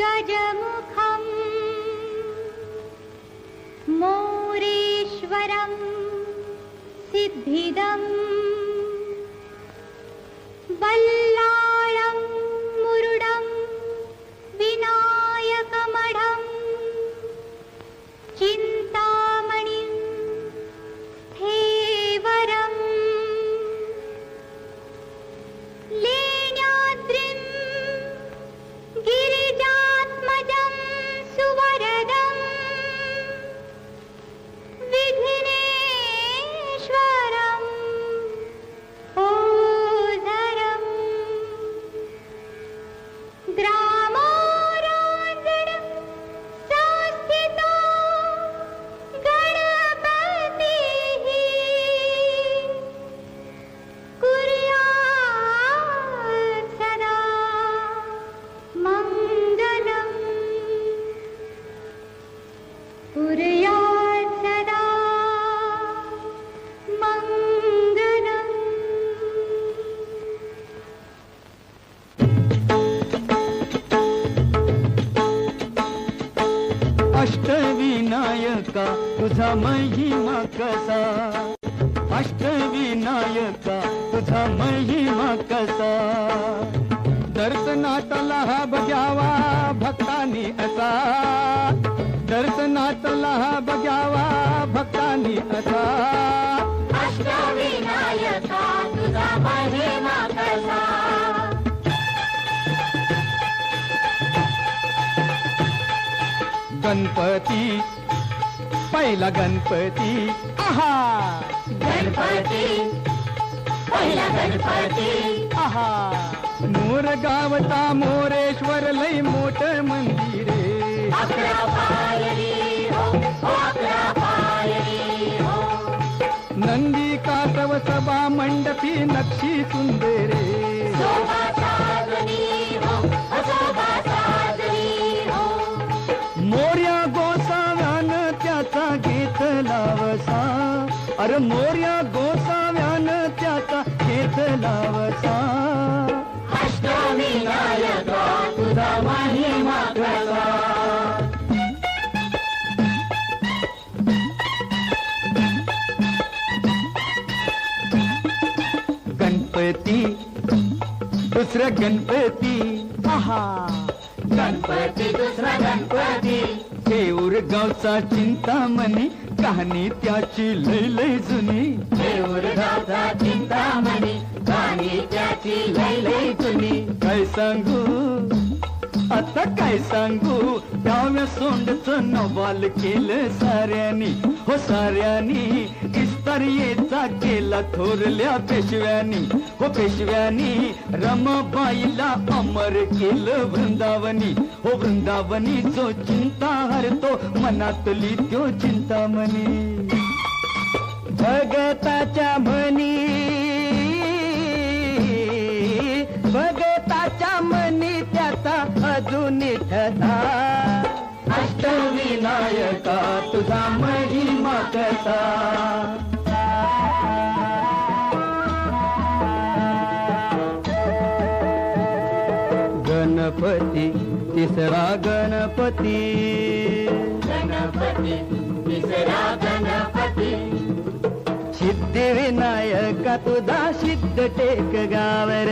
गजमुखम्। मोरेश्वरं सिद्धिदम् अष्टविनायका तुझा महिमा कसा? अष्टविनायका तुझा महिमा कसा? दर्शनातला हा बजावा भक्तानी असा. दर्शनातला हा बजावा भक्तानी असा. गणपती पहिला गणपती. आहा! गणपती पहिला गणपती. आहा! मोर गावता मोरेश्वर लय मोठ मंदिरे हो हो हो. नंदी कासव सभा मंडपी नक्षी सुंदरे अरे मोर्या गोसाव्यान त्याचा घेतला वसा अष्टविनायका तुझा महिमा कसा गणपती दुसरा गणपती. आहा. गणपती दुसरा गणपती. देऊर गावचा चिंतामणी कहाणी त्याची लय लय जुनी. देऊर गावचा चिंतामणी गाणी त्याची लय लय जुनी. काय सांगू? आता काय सांगू? डाव्या सोंडच नवाल केलं साऱ्यानी. हो साऱ्यानी तरियेचा केला थोरल्या पेशव्यानी. हो पेशव्यानी रमाबाईला अमर केलं वृंदावनी. हो वृंदावनी जो चिंता हरतो मनातली त्यो चिंतामणी. भगताच्या म्हणी भगताच्या मनी त्याचा अजून ठसा अष्टविनायका तुझा महिमा कसा? गणपती तिसरा गणपती गणपती तिसरा गणपती सिद्धिविनायका तुझा सिद्ध टेक गावर